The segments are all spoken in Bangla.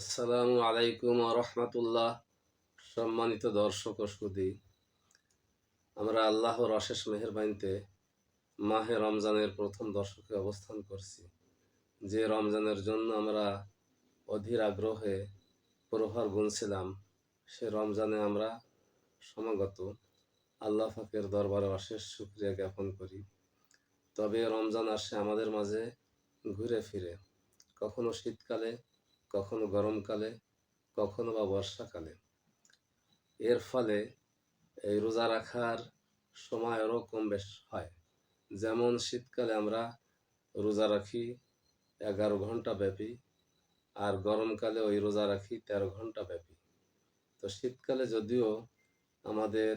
আসসালামু আলাইকুম রহমতুল্লাহ। সম্মানিত দর্শক সুদী আমরা আল্লাহর অশেষ মেহেরবাইনতে মাহে রমজানের প্রথম দর্শকে অবস্থান করছি। যে রমজানের জন্য আমরা অধীর আগ্রহে প্রহর গুনছিলাম, সে রমজানে আমরা সমাগত। আল্লাহ ফাকের দরবারে অশেষ শুক্রিয়া জ্ঞাপন করি। তবে রমজান আসে আমাদের মাঝে ঘুরে ফিরে। কখনো শীতকালে কখনো গরমকালে, কখনো বা বর্ষাকালে। এর ফলে এই রোজা রাখার সময় আরও কম বেশ হয়। যেমন শীতকালে আমরা রোজা রাখি এগারো ঘণ্টা ব্যাপী আর গরমকালে ওই রোজা রাখি তেরো ঘণ্টা ব্যাপী। তো শীতকালে যদিও আমাদের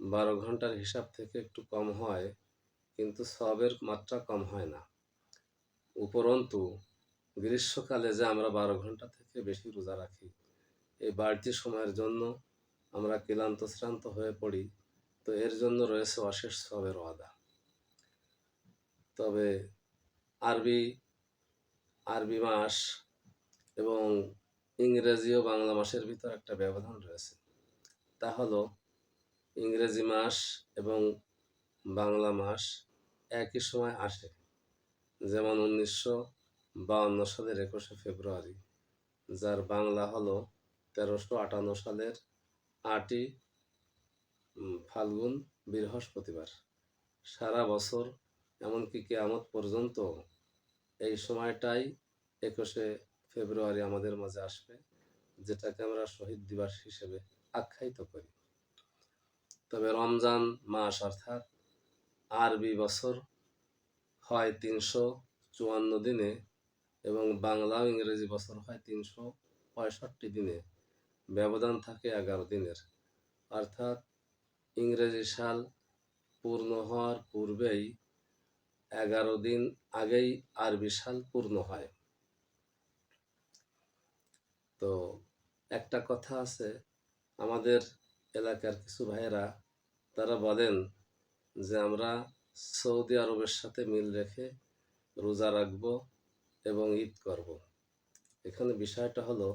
বারো ঘণ্টার হিসাব থেকে একটু কম হয়, কিন্তু সবের মাত্রা কম হয় না। উপরন্তু গ্রীষ্মকালে যে আমরা বারো ঘণ্টা থেকে বেশি রোজা রাখি, এই বাড়তি সময়ের জন্য আমরা ক্লান্ত শ্রান্ত হয়ে পড়ি, তো এর জন্য রয়েছে অশেষ সবের ওয়াদা। তবে আরবি আরবি মাস এবং ইংরেজি ও বাংলা মাসের ভিতর একটা ব্যবধান রয়েছে। তা হলো ইংরেজি মাস এবং বাংলা মাস একই সময় আসে। যেমন উনিশশো বাউন্ন সালের একুশে ফেব্রুয়ারি, যার বাংলা হলো তেরোশো আটান্ন সালের আটই ফাল্গুন বৃহস্পতিবার। সারা বছর, এমনকি কেয়ামত পর্যন্ত এই সময়টাই একুশে ফেব্রুয়ারি আমাদের মাঝে আসবে, যেটাকে আমরা শহীদ দিবস হিসেবে আখ্যায়িত করি। তবে রমজান মাস অর্থাৎ আরবি বছর হয় তিনশো চুয়ান্ন দিনে এবং বাংলা ইংরেজি বছর হয় তিনশো পঁয়ষট্টি দিনে। ব্যবধান থাকে এগারো দিনের। অর্থাৎ ইংরেজি সাল পূর্ণ হওয়ার পূর্বেই এগারো দিন আগেই আরবি সাল পূর্ণ হয়। তো একটা কথা আছে, আমাদের এলাকার কিছু ভাইয়েরা, তারা বলেন যে আমরা সৌদি আরবের সাথে মিল রেখে রোজা রাখব এবং ঈদ করব। এখানে বিষয়টা হলো,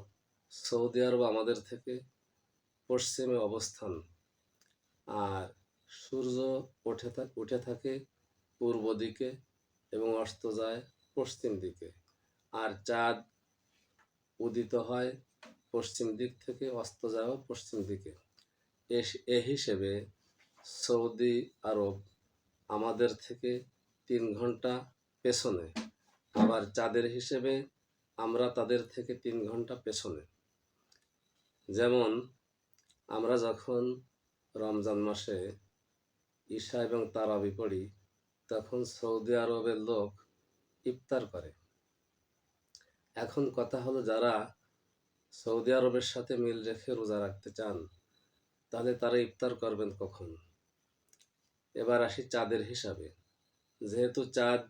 সৌদি আরব আমাদের থেকে পশ্চিমে অবস্থান। আর সূর্য ওঠে থাকে উঠে থাকে পূর্ব দিকে এবং অস্ত যায় পশ্চিম দিকে। আর চাঁদ উদিত হয় পশ্চিম দিক থেকে, অস্ত যায়ও পশ্চিম দিকে। এ হিসেবে সৌদি আরব আমাদের থেকে তিন ঘণ্টা পেছনে। আবার চাঁদের হিসেবে আমরা তাদের থেকে তিন ঘণ্টা পেছনে। যেমন, আমরা যখন রমজান মাসে ঈশা এবং তারাবি পড়ি, তখন সৌদি আরবের লোক ইফতার করে। এখন কথা হলো, যারা সৌদি আরবের সাথে মিল রেখে রোজা রাখতে চান, তাহলে তারা ইফতার করবেন কখন? এবার আসি চাঁদের হিসাবে। যেহেতু চাঁদ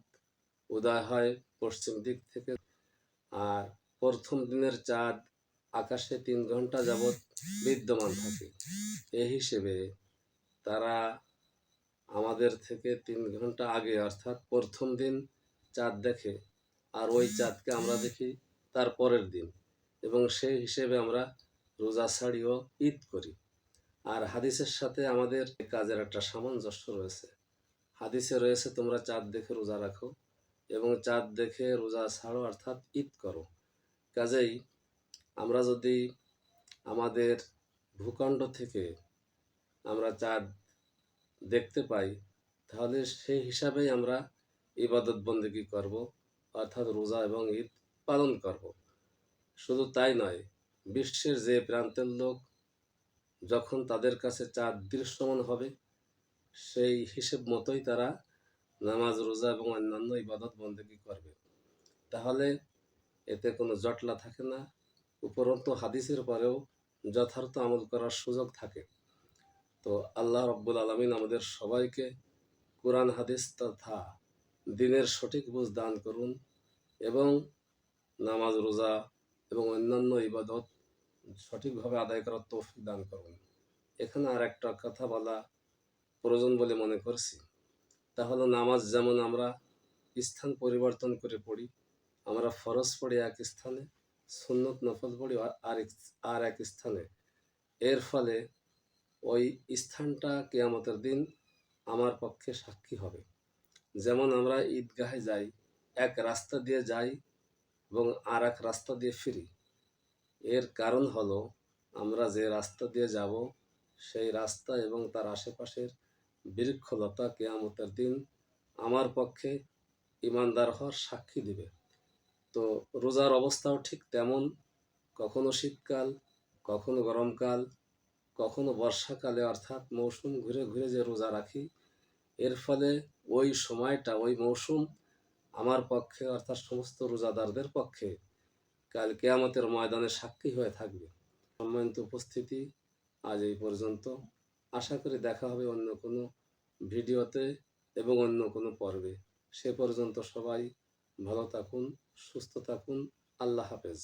উদয় হয় পশ্চিম দিক থেকে। আর প্রথম দিনের চাঁদ আকাশে তিন ঘণ্টা যাবৎ বিদ্যমান থাকে। এই হিসেবে তারা আমাদের থেকে তিন ঘণ্টা আগে, অর্থাৎ প্রথম দিন চাঁদ দেখে, আর ওই চাঁদকে আমরা দেখি তার পরের দিন। এবং সেই হিসেবে আমরা রোজা ছাড়িও ঈদ করি। আর হাদিসের সাথে আমাদের কাজের একটা সামঞ্জস্য রয়েছে। হাদিসে রয়েছে, তোমরা চাঁদ দেখে রোজা রাখো। এবং চাঁদ দেখে রোজা ছাড়ো, অর্থাৎ ঈদ করো। কাজেই আমরা যদি আমাদের ভূখণ্ড থেকে আমরা চাঁদ দেখতে পাই, তাহলে সেই হিসাবেই আমরা ইবাদত বন্দেগী করব, অর্থাৎ রোজা এবং ঈদ পালন করব। শুধু তাই নয়, বিশ্বের যে প্রান্তের লোক যখন তাদের কাছে চাঁদ দৃশ্যমান হবে, সেই হিসেব মতোই তারা নামাজ, রোজা এবং অন্যান্য ইবাদত বন্দেগী করবে। তাহলে এতে কোনো জটলা থাকে না। উপরন্তু হাদিসের পরেও যথার্থ আমল করার সুযোগ থাকে। তো আল্লাহ রব্বুল আলমিন আমাদের সবাইকে কোরআন, হাদিস তথা দিনের সঠিক বুঝ দান করুন এবং নামাজ, রোজা এবং অন্যান্য ইবাদত সঠিকভাবে আদায় করার তৌফিক দান করুন। এখানে আর একটা কথা বলা প্রয়োজন বলে মনে করছি। তা হলো নামাজ যেমন আমরা স্থান পরিবর্তন করে পড়ি, আমরা ফরজ পড়ি এক স্থানে, সুন্নত নফল পড়ি আর- আর এক- স্থানে। এর ফলে ওই স্থানটা কেয়ামতের দিন আমার পক্ষে সাক্ষী হবে। যেমন আমরা ঈদগাহে যাই, এক রাস্তা দিয়ে যাই এবং আর এক রাস্তা দিয়ে ফিরি। এর কারণ হলো আমরা যে রাস্তা দিয়ে যাব, সেই রাস্তা এবং তার আশেপাশের বৃক্ষলতা কেয়ামতের দিন আমার পক্ষে ইমানদার হওয়ার সাক্ষী দিবে। তো রোজার অবস্থাও ঠিক তেমন, কখনো শীতকাল, কখনো গরমকাল, কখনো বর্ষাকালে, অর্থাৎ মৌসুম ঘুরে ঘুরে যে রোজা রাখি, এর ফলে ওই সময়টা, ওই মৌসুম আমার পক্ষে, অর্থাৎ সমস্ত রোজাদারদের পক্ষে কাল কেয়ামতের ময়দানে সাক্ষী হয়ে থাকবে। সম্মানিত উপস্থিতি আজ এই পর্যন্ত। আশা করি দেখা হবে অন্য কোনো ভিডিওতে এবং অন্য কোনো পর্বে। সে পর্যন্ত সবাই ভালো থাকুন, সুস্থ থাকুন। আল্লাহ হাফেজ।